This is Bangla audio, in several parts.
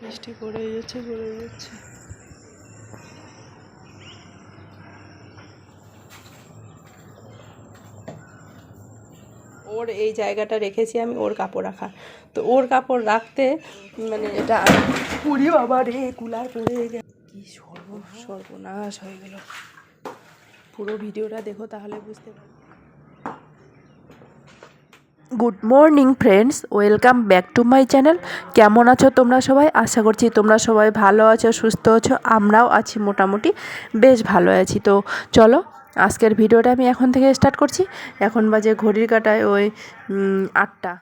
বৃষ্টি পড়ে যাচ্ছে পড়ে যাচ্ছে ওর এই জায়গাটা রেখেছি আমি, ওর কাপড় রাখা তো ওর কাপড় রাখতে মানে এটা পুরি বাবা রে কুলার গেছে। কি সর্ব সর্বনাশ হয়ে গেল। পুরো ভিডিওটা দেখো তাহলে বুঝতে পারবে। Good morning friends welcome back to my channel কেমন আছো তোমরা সবাই? আশা করছি তোমরা সবাই ভালো আছো, সুস্থ আছো। আমরাও আছি মোটামুটি। বেশ ভালো আছি। তো চলো, আজকের ভিডিওটা আমি এখন থেকে স্টার্ট করছি। এখন বাজে ঘড়ির কাটায় ওই আটটা।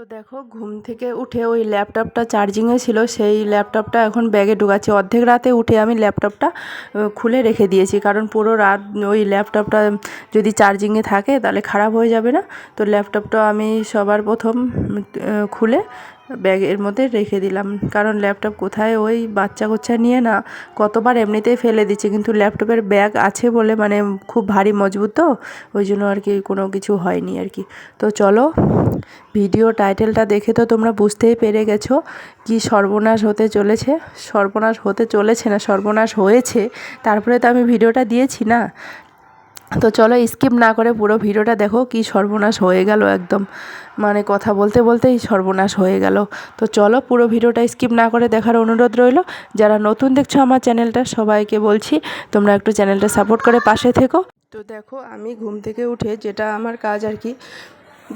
তো দেখো, ঘুম থেকে উঠে ওই ল্যাপটপটা চার্জিংয়ে ছিল, সেই ল্যাপটপটা এখন ব্যাগে ঢুকাচ্ছি। অর্ধেক রাতে উঠে আমি ল্যাপটপটা খুলে রেখে দিয়েছি, কারণ পুরো রাত ওই ল্যাপটপটা যদি চার্জিংয়ে থাকে, তাহলে খারাপ হয়ে যাবে না। তো ল্যাপটপটা আমি সবার প্রথম খুলে ব্যাগের মধ্যে রেখে দিলাম। কারণ ল্যাপটপ কোথায় ওই বাচ্চা কোচ্চা নিয়ে না কতবার এমনিতেই ফেলে দিচ্ছে। কিন্তু ল্যাপটপের ব্যাগ আছে বলে মানে খুব ভারী মজবুত তো, ওই জন্য আর কি কোনো কিছু হয়নি আর কি। তো চলো, ভিডিও টাইটেলটা দেখে তো তোমরা বুঝতেই পেরে গেছো কি সর্বনাশ হতে চলেছে। সর্বনাশ হতে চলেছে না, সর্বনাশ হয়েছে, তারপরে তো আমি ভিডিওটা দিয়েছি না। তো চলো স্কিপ না করে পুরো ভিডিওটা দেখো, কি সর্বনাশ হয়ে গেল একদম। মানে কথা বলতে বলতেই সর্বনাশ হয়ে গেল। তো চলো পুরো ভিডিওটা স্কিপ না করে দেখার অনুরোধ রইল। যারা নতুন দেখছ আমার চ্যানেলটা, সবাইকে বলছি, তোমরা একটু চ্যানেলটা সাপোর্ট করে পাশে থেকো। তো দেখো, আমি ঘুম থেকে উঠে যেটা আমার কাজ আর কি,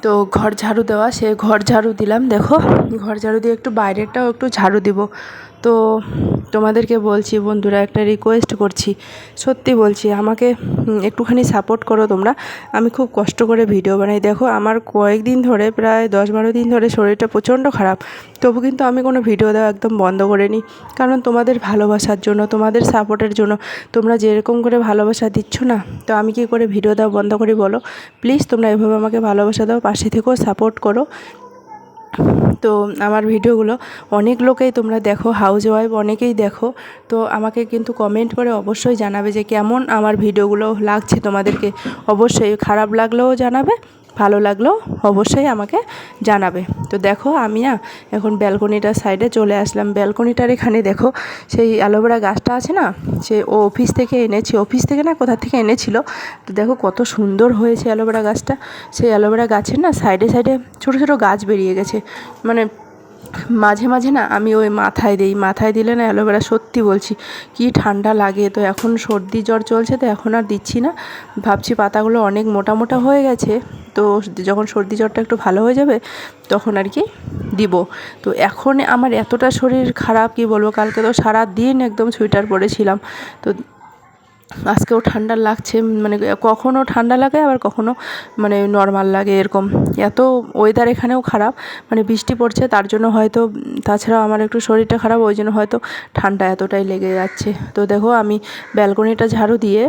তো ঘর ঝাড়ু দেওয়া, সে ঘর ঝাড়ু দিলাম। দেখো, ঘর ঝাড়ু দিয়ে একটু বাইরেরটাও একটু ঝাড়ু দিব। তো তোমাদেরকে বলছি, বন্ধুরা, একটা রিকোয়েস্ট করছি। সত্যি বলছি, আমাকে একটুখানি সাপোর্ট করো তোমরা। আমি খুব কষ্ট করে ভিডিও বানাই। দেখো, আমার কয়েকদিন ধরে, প্রায় দশ বারো দিন ধরে শরীরটা প্রচণ্ড খারাপ। তবু কিন্তু আমি কোনো ভিডিও দেওয়া একদম বন্ধ করে নিই কারণ তোমাদের ভালোবাসার জন্য, তোমাদের সাপোর্টের জন্য, তোমরা যেরকম করে ভালোবাসা দিচ্ছ না, তো আমি কি করে ভিডিও দেওয়া বন্ধ করি বলো? প্লিজ তোমরা এভাবে আমাকে ভালোবাসা দাও, পাশে থেকেও সাপোর্ট করো। তো আমার ভিডিওগুলো অনেক লোকেই তোমরা দেখো হাউস ওয়াইফ অনেকেই দেখো, তো আমাকে কিন্তু কমেন্ট করে অবশ্যই জানাবে যে কেমন আমার ভিডিওগুলো লাগছে তোমাদেরকে। অবশ্যই খারাপ লাগলেও জানাবে ভালো লাগল, অবশ্যই আমাকে জানাবে। তো দেখো, আমি না এখন ব্যালকনিটার সাইডে চলে আসলাম। ব্যালকনিটার এখানে দেখো, সেই অ্যালোভেরা গাছটা আছে না, সে ও অফিস থেকে এনেছি, অফিস থেকে না কোথা থেকে এনেছিল? তো দেখো কত সুন্দর হয়েছে অ্যালোভেরা গাছটা। সেই অ্যালোভেরা গাছের না সাইডে সাইডে ছোটো ছোটো গাছ বেরিয়ে গেছে। মানে মাঝে মাঝে না আমি ওই মাথায় দিই, মাথায় দিলে না অ্যালোভেরা সত্যি বলছি, কি ঠান্ডা লাগে। তো এখন সর্দি জ্বর চলছে, তো এখন আর দিচ্ছি না। ভাবছি পাতাগুলো অনেক মোটা মোটা হয়ে গেছে, তো যখন সর্দি জ্বরটা একটু ভালো হয়ে যাবে, তখন আর কি দিব। তো এখন আমার এতটা শরীর খারাপ, কি বলব, কালকে তো সারা দিন একদম সোয়েটার পরেছিলাম। তো আজকেও ঠান্ডা লাগছে মানে কখনও ঠান্ডা লাগে, আবার কখনও মানে নর্মাল লাগে এরকম। এত ওয়েদার এখানেও খারাপ মানে বৃষ্টি পড়ছে, তার জন্য হয়তো তাছাড়া তাছাড়াও আমার একটু শরীরটা খারাপ, ওই জন্য হয়তো ঠান্ডা এতটাই লেগে যাচ্ছে। তো দেখো আমি ব্যালকনিটা ঝাড়ু দিয়ে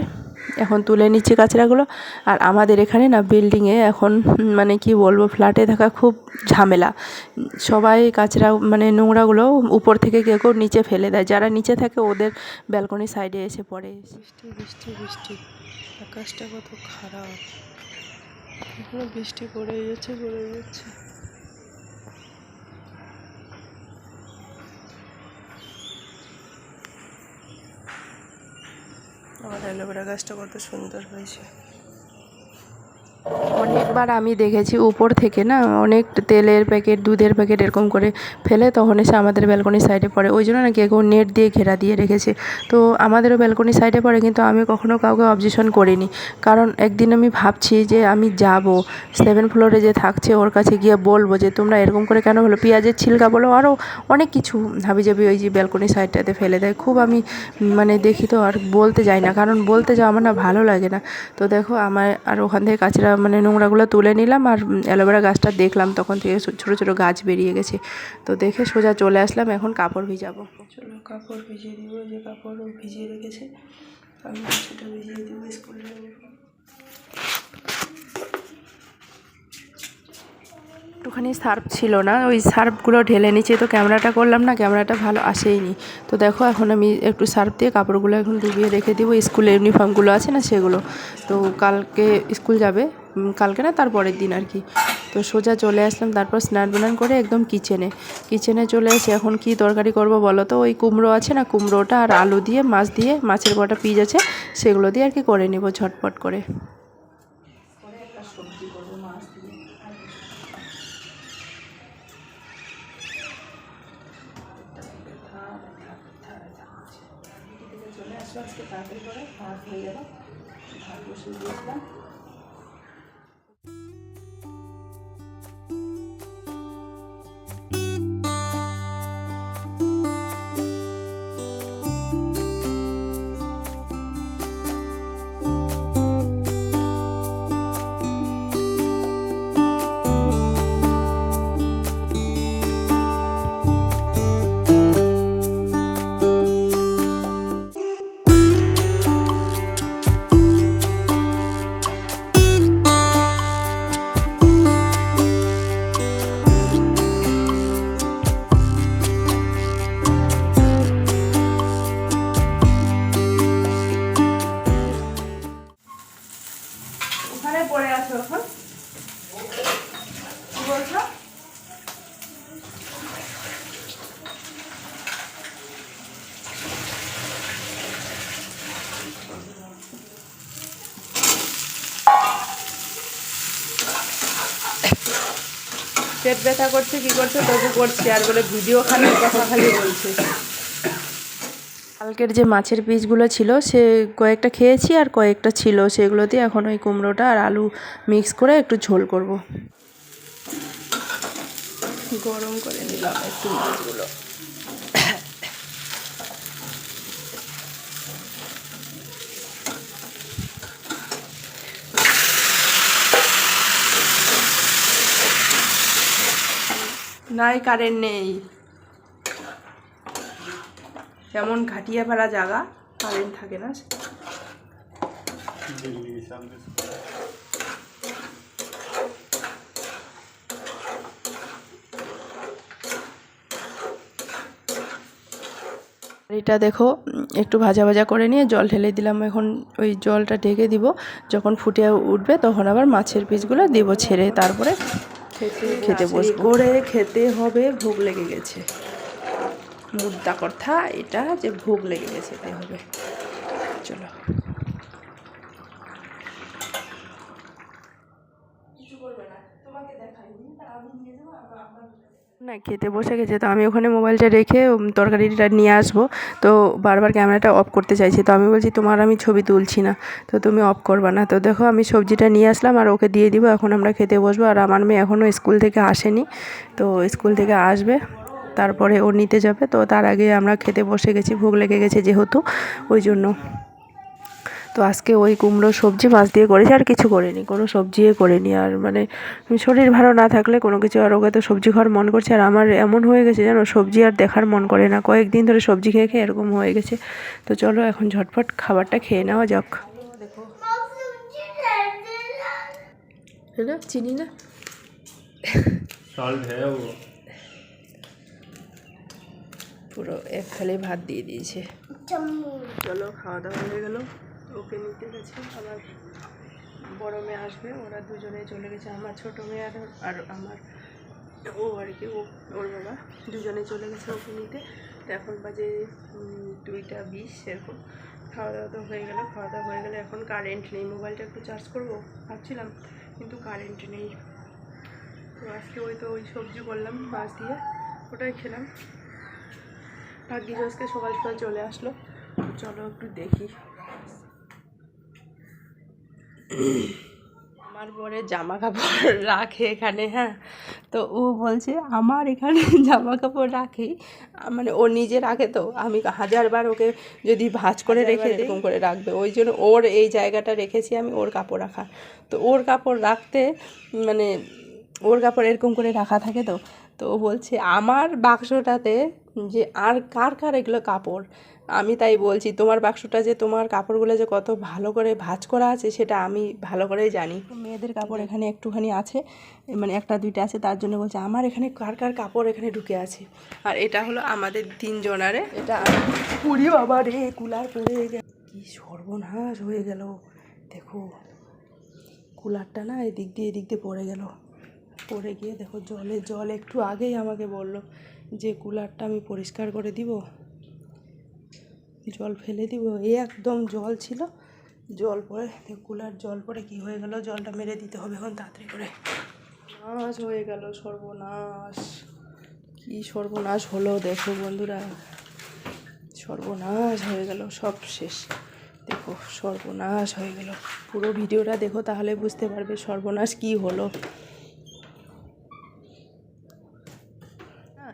এখন তুলে নিচ্ছে কাচড়াগুলো আর আমাদের এখানে না বিল্ডিংয়ে এখন মানে কি বলব ফ্ল্যাটে থাকা খুব ঝামেলা। সবাই কাচড়া মানে নোংরাগুলো উপর থেকে কেউ কেউ নিচে ফেলে দেয়। যারা নিচে থাকে ওদের ব্যালকনি সাইডে এসে পড়ে। বৃষ্টি বৃষ্টি বৃষ্টি। আকাশটা কত খারাপ। এখনও বৃষ্টি পড়ে যাচ্ছে পড়ে যাচ্ছে আমার অ্যালোভেরা গাছটা কত সুন্দর হয়েছে। অনেকবার আমি দেখেছি উপর থেকে না, অনেক তেলের প্যাকেট, দুধের প্যাকেট এরকম করে ফেলে, তখন এসে আমাদের ব্যালকনির সাইডে পড়ে। ওই জন্য নাকি কেউ নেট দিয়ে ঘেরা দিয়ে রেখেছে। তো আমাদেরও ব্যালকনির সাইডে পড়ে, কিন্তু আমি কখনো কাউকে অবজেকশন করিনি। কারণ একদিন আমি ভাবছি যে আমি যাব সেভেন ফ্লোরে যে থাকছে, ওর কাছে গিয়ে বলব যে, তোমরা এরকম করে কেন হলো? পেঁয়াজের ছিলকা বলো আরও অনেক কিছু হাবিজাবি ওই যে ব্যালকনি সাইডটাতে ফেলে দেয়। খুব আমি মানে দেখি তো আর বলতে যাই না, কারণ বলতে যাওয়া আমার না ভালো লাগে না। তো দেখো, আমার আর ওখান থেকে কাচরা মানে নোংরাগুলো তুলে নিলাম আর অ্যালোভেরা গাছটা দেখলাম তখন থেকে ছোটো ছোটো গাছ বেরিয়ে গেছে। তো দেখে সোজা চলে আসলাম এখন কাপড় ভিজাবো। চলো কাপড় ভিজিয়ে দিব যে কাপড় ভিজিয়ে রেখেছে। আমি সেটা ভিজিয়ে দিব স্কুলে একটুখানি সার্ফ ছিল না ওই সার্ফগুলো ঢেলে নিচে তো ক্যামেরাটা করলাম না ক্যামেরাটা ভালো আসেইনি। তো দেখো এখন আমি একটু সার্ফ দিয়ে কাপড়গুলো এখন ডুবিয়ে রেখে দিব। স্কুলে ইউনিফর্মগুলো আছে না সেগুলো। তো কালকে স্কুল যাবে কালকে না তার পরের দিন আর কি। তো সোজা চলে আসলাম, তারপর স্নান বানান করে একদম কিচেনে। কিচেনে চলে এসে এখন কি তরকারি করব বলো তো? ওই কুমড়ো আছে না, কুমড়োটা আর আলু দিয়ে, মাছ দিয়ে, মাছের কটা পিস আছে, সেগুলো দিয়ে আর কি করে নেব ঝটপট করে। আজকে, তাড়াতাড়ি করে, ভাত হয়ে গেল। ভাত দিয়েছিলাম। পেট ব্যথা করছে, কি করছে, তবু করছে। আর বলে ভিডিও খালি, কথা খালি বলছে। কালকের যে মাছের পিসগুলো ছিল, সে কয়েকটা খেয়েছি আর কয়েকটা ছিল। সেগুলো দিয়ে এখন ওই কুমড়োটা আর আলু মিক্স করে একটু ঝোল করব। গরম করে নিলাম একটু মাছগুলো। নাই কারেন্ট নেই। যেমন ঘাটিয়া ভাড়া জায়গা, কারেন্ট থাকে না। এটা দেখো, একটু ভাজা ভাজা করে নিয়ে জল ঢেলে দিলাম। এখন ওই জলটা ঢেকে দিব। যখন ফুটে উঠবে তখন আবার মাছের পিসগুলো দেব ছেড়ে। তারপরে খেতে বসবো করে খেতে হবে ভোগ লেগে গেছে। মুদ্রা কথা এটা যে ভোগ লেগে গেছে তাই হবে। চলো। না। খেতে বসে গেছে। তো আমি ওখানে মোবাইলটা রেখে তরকারিটা নিয়ে আসব। তো বারবার ক্যামেরাটা অফ করতে চাইছি। তো আমি বলছি, তোমার আমি ছবি তুলছি না। তো তুমি অফ করবা না। তো দেখো, আমি সবজিটা নিয়ে আসলাম আর ওকে দিয়ে দিব। এখন আমরা খেতে বসবো। আর আমার মেয়ে এখনও স্কুল থেকে আসেনি। তো স্কুল থেকে আসবে। তারপরে ও নিতে যাবে। তো তার আগে আমরা খেতে বসে গেছি। ভোগ লেগে গেছে যেহেতু, ওই জন্য। তো আজকে ওই কুমড়ো সবজি মাছ দিয়ে করেছি আর কিছু করিনি কোনো সবজিও করিনি। আর মানে শরীর ভালো না থাকলে কোনো কিছু আর ওকে তো সবজি খাওয়ার মন করছে। আর আমার এমন হয়ে গেছে যেন সবজি আর দেখার মন করে না। কয়েকদিন ধরে সবজি খেয়ে খেয়ে এরকম হয়ে গেছে। তো চলো এখন ঝটপট খাবারটা খেয়ে নেওয়া যাক। না চিনি না? পুরো এক থালি ভাত দিয়ে দিয়েছে। চলো খাওয়া দাওয়া হয়ে গেল। ওকে নিতে গেছে। আমার বড় মেয়ে আসবে, ওরা দুজনে চলে গেছে। আমার ছোট মেয়ে আর আর আমার ও আর কি, ও ওর বাবা দুজনে চলে গেছে ওকে নিতে। তো এখন বাজে দুইটা বিশ এরকম। খাওয়া দাওয়া তো হয়ে গেল খাওয়া দাওয়া হয়ে গেলে। এখন কারেন্ট নেই মোবাইলটা একটু চার্জ করব, ভাবছিলাম, কিন্তু কারেন্ট নেই। তো আজকে ওই তো ওই সবজি করলাম, মাছ দিয়ে, ওটাই খেলাম। ভাগ্যিস আজকে সকাল সকাল চলে আসলো। চলো একটু দেখি। আমার পরে জামা কাপড় রাখে এখানে হ্যাঁ। তো ও বলছে আমার এখানে জামা কাপড় রাখে। মানে ও নিজে রাখে তো আমি হাজারবার ওকে যদি ভাঁজ করে রেখে এরকম করে রাখবে। ওই জন্য ওর এই জায়গাটা রেখেছি আমি ওর কাপড় রাখা। তো ওর কাপড় রাখতে মানে ওর কাপড় এরকম করে রাখা থাকে তো তো ও বলছে আমার বাক্সটাতে যে আর কার কার এগুলো কাপড়? আমি তাই বলছি তোমার বাক্সটা যে তোমার কাপড়গুলো যে কত ভালো করে ভাঁজ করা আছে সেটা আমি ভালো করেই জানি। মেয়েদের কাপড় এখানে একটুখানি আছে মানে একটা দুইটা আছে তার জন্য বলছে আমার এখানে কার কার কাপড় এখানে ঢুকে আছে? আর এটা হলো আমাদের তিনজনারে। এটা পুরি বাবা রে কুলার পরে গেল। কি সর্বনাশ হয়ে গেল। দেখো কুলারটা না এদিক দিয়ে এদিক দিয়ে পড়ে গেল। পড়ে গিয়ে দেখো জলে জল একটু আগেই আমাকে বলল। যে কুলারটা আমি পরিষ্কার করে দিব, জল ফেলে দিব। এই একদম জল ছিল, জল পরে কুলার জল পরে কি হয়ে গেল, জলটা মেরে দিতে হবে এখন তাড়াতাড়ি করে। নাশ হয়ে গেল সর্বনাশ। কি সর্বনাশ হলো দেখো বন্ধুরা। সর্বনাশ হয়ে গেল সব শেষ। দেখো সর্বনাশ হয়ে গেল। পুরো ভিডিওটা দেখো তাহলে বুঝতে পারবে সর্বনাশ কি হলো।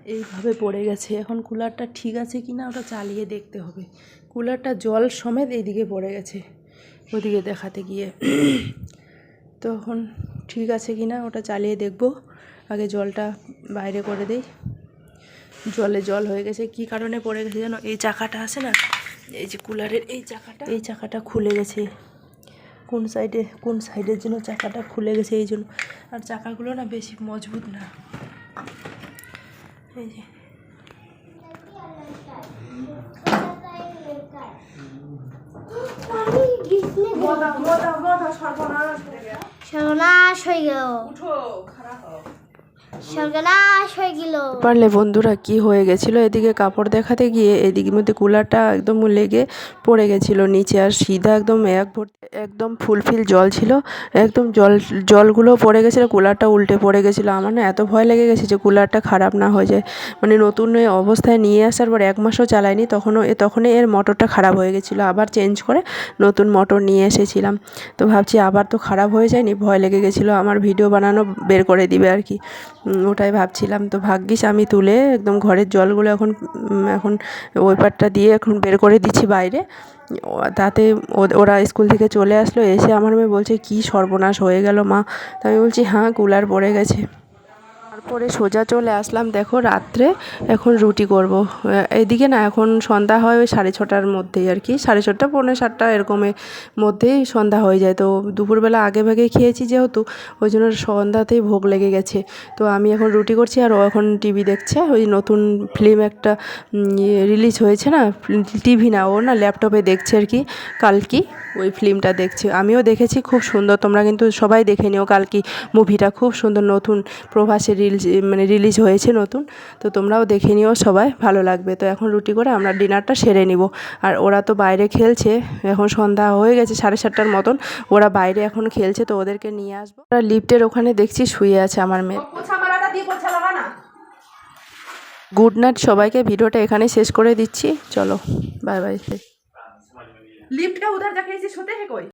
এইভাবে পড়ে গেছে। এখন কুলারটা ঠিক আছে কি না ওটা চালিয়ে দেখতে হবে। কুলারটা জল সমেত এইদিকে পড়ে গেছে, ওদিকে দেখাতে গিয়ে। তখন ঠিক আছে কি না ওটা চালিয়ে দেখব। আগে জলটা বাইরে করে দেই। জলে জল হয়ে গেছে। কি কারণে পড়ে গেছে জানো? এই চাকাটা আছে না? এই যে কুলারের এই চাকাটা। এই চাকাটা খুলে গেছে। কোন সাইডে, কোন সাইডের জন্য চাকাটা খুলে গেছে এই জন্য। আর চাকাগুলো না বেশি মজবুত না। এই যে। সর্বনাশ হয়ে গেল। সর্বনাশ হয়ে গেল। পারলে বন্ধুরা কি হয়ে গেছিল? এদিকে কাপড় দেখাতে গিয়ে এদিকে মধ্যে কুলারটা একদম লেগে পড়ে গেছিল নিচে আর সিধা একদম এক ভর্তি, একদম ফুলফিল জল ছিল। একদম জল জলগুলো পড়ে গেছিল, কুলারটা উল্টে পড়ে গেছিল। আমার না এত ভয় লেগে গেছে যে কুলারটা খারাপ না হয়ে যায়। মানে নতুন অবস্থায় নিয়ে আসার পর এক মাসও চালাইনি, তখনও তখনই এর মোটরটা খারাপ হয়ে গেছিল। আবার চেঞ্জ করে নতুন মোটর নিয়ে এসেছিলাম। তো ভাবছি আবার তো খারাপ হয়ে যায়নি, ভয় লেগে গেছিল। আমার ভিডিও বানানো বের করে দিবে আর কি। ওটাই ভাবছিলাম। তো ভাগ্যিস আমি তুলে একদম ঘরের জলগুলো এখন এখন ওই পাটটা দিয়ে এখন বের করে দিচ্ছি বাইরে। তাতে ওরা স্কুল থেকে চলে আসলো, এসে আমার মেয়ে বলছে, কি সর্বনাশ হয়ে গেল মা। তো আমি বলছি হ্যাঁ কুলার পড়ে গেছে। তারপরে সোজা চলে আসলাম, দেখো রাত্রে এখন রুটি করব। এদিকে না এখন সন্ধ্যা হয় ওই সাড়ে ছটার মধ্যেই আর কি। সাড়ে ছটা, পৌনে সাতটা এরকমের মধ্যেই সন্ধ্যা হয়ে যায়। তো দুপুরবেলা আগে ভাগে খেয়েছি যেহেতু, ওই জন্য সন্ধ্যাতেই ভোগ লেগে গেছে। তো আমি এখন রুটি করছি আর ও এখন টিভি দেখছে। ওই নতুন ফিল্ম একটা রিলিজ হয়েছে না, টিভি না, ও না ল্যাপটপে দেখছে আর কি, কালকি। ওই ফিল্মটা দেখছি। আমিও দেখেছি খুব সুন্দর। তোমরা কিন্তু সবাই দেখে নিও কালকি মুভিটা। খুব সুন্দর নতুন প্রভাসে রিলজ মানে রিলিজ হয়েছে নতুন। তো তোমরাও দেখে নিও সবাই ভালো লাগবে। তো এখন রুটি করে আমরা ডিনারটা সেরে নিব। আর ওরা তো বাইরে খেলছে এখন সন্ধ্যা হয়ে গেছে সাড়ে সাতটার মতন। ওরা বাইরে এখন খেলছে তো ওদেরকে নিয়ে আসব। ওরা লিফটের ওখানে দেখছি শুয়ে আছে আমার মেয়ে। গুড নাইট সবাইকে ভিডিওটা এখানে শেষ করে দিচ্ছি। চলো বাই বাই लिफ्ट का उधर जाके ऐसे सोते हैं कोई